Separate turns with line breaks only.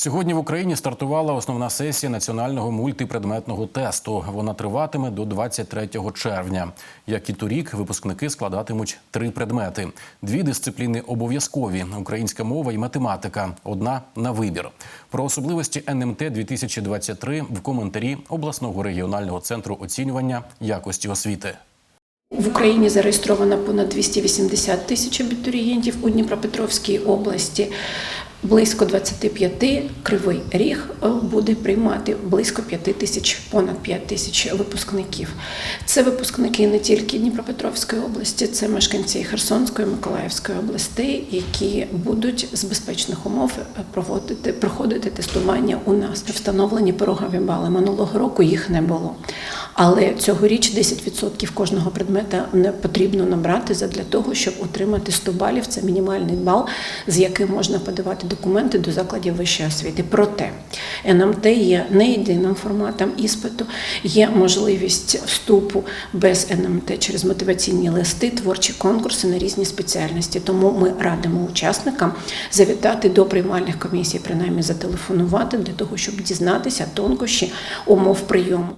Сьогодні в Україні стартувала основна сесія національного мультипредметного тесту. Вона триватиме до 23 червня. Як і торік, випускники складатимуть три предмети: дві дисципліни обов'язкові українська мова і математика. Одна на вибір. Про особливості НМТ 2023 в коментарі обласного регіонального центру оцінювання якості освіти.
В Україні зареєстровано понад 280 тисяч абітурієнтів у Дніпропетровській області. Близько 25 кривий ріг е, буде приймати близько 5 тисяч, понад 5 тисяч випускників. Це випускники не тільки Дніпропетровської області, це мешканці Херсонської, Миколаївської областей, які будуть з безпечних умов проводити проходити тестування у нас. Встановлені порогові бали минулого року їх не було. Але цьогоріч 10% кожного предмета не потрібно набрати для того, щоб отримати 100 балів. Це мінімальний бал, з яким можна подавати документи до закладів вищої освіти. Проте НМТ є не єдиним форматом іспиту, є можливість вступу без НМТ через мотиваційні листи, творчі конкурси на різні спеціальності. Тому ми радимо учасникам завітати до приймальних комісій, принаймні зателефонувати для того, щоб дізнатися тонкощі умов прийому.